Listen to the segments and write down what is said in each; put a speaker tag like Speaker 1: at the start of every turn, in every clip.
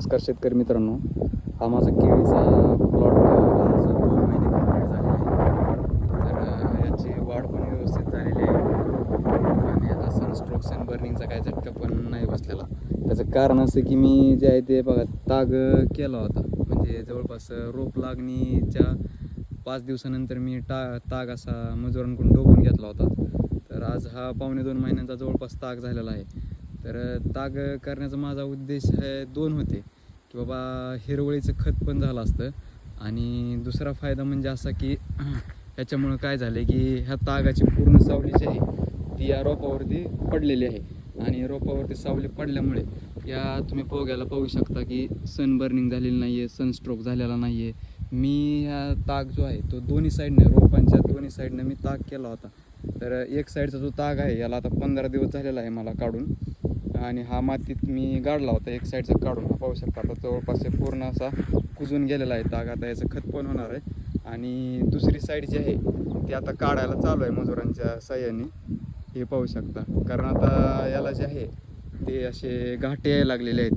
Speaker 1: नमस्कार शेतकरी मित्रांनो. हा माझा केळीचा प्लॉट दोन महिने कंप्लीट झाले आहे तर याची वाढ पण व्यवस्थित झालेली आहे. आणि आता सनस्ट्रोक्स अँड बर्निंगचा काय झटका पण नाही बसलेला. त्याचं कारण असं की मी जे आहे ते बघा ताग केला होता. म्हणजे जवळपास रोप लागणीच्या पाच दिवसानंतर मी टा ताग असा मजुरांकडून डोबून घेतला होता. तर आज हा पावणे दोन महिन्यांचा जवळपास ताग झालेला आहे. तर ताग करण्याचा माझा उद्देश हे दोन होते. की बाबा हिरवळीचं खत पण झालं असतं. आणि दुसरा फायदा म्हणजे असा की ह्याच्यामुळं काय झालं की ह्या तागाची पूर्ण सावली जी आहे ती या रोपावरती पडलेली आहे. आणि रोपावरती सावली पडल्यामुळे या तुम्ही पोग्याला पाहू शकता की सन बर्निंग झालेली नाही आहे सनस्ट्रोक झालेला नाही आहे मी ह्या ताग जो आहे तो दोन्ही साईडनं रोपांच्या दोन्ही साईडनं मी ताग केला होता. तर एक साईडचा जो ताग आहे याला आता पंधरा दिवस झालेला आहे मला काढून. आणि हा मातीत मी गाडला होता एक साईडचा काढून. हा पाहू शकता आता जवळपास पूर्ण असा कुजून गेलेला आहे ताग. आता याचं खत पण होणार आहे. आणि दुसरी साईड जी आहे ती आता काढायला चालू आहे मजुरांच्या साह्याने. हे पाहू शकता. कारण आता याला जे आहे ते असे घाटे यायला लागलेले आहेत.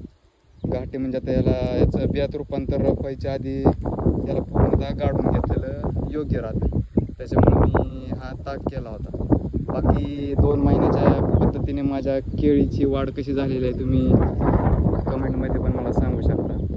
Speaker 1: घाटे म्हणजे आता याला याचं बियात रूपांतर व्हायच्या आधी याला पूर्णतः गाडून घेतलेलं योग्य राहतं. त्याच्यामुळे मी हा ताक केला होता. बाकी दोन महिन्याच्या पद्धतीने माझ्या केळीची वाढ कशी झालेली आहे तुम्ही कमेंटमध्ये पण मला सांगू शकता.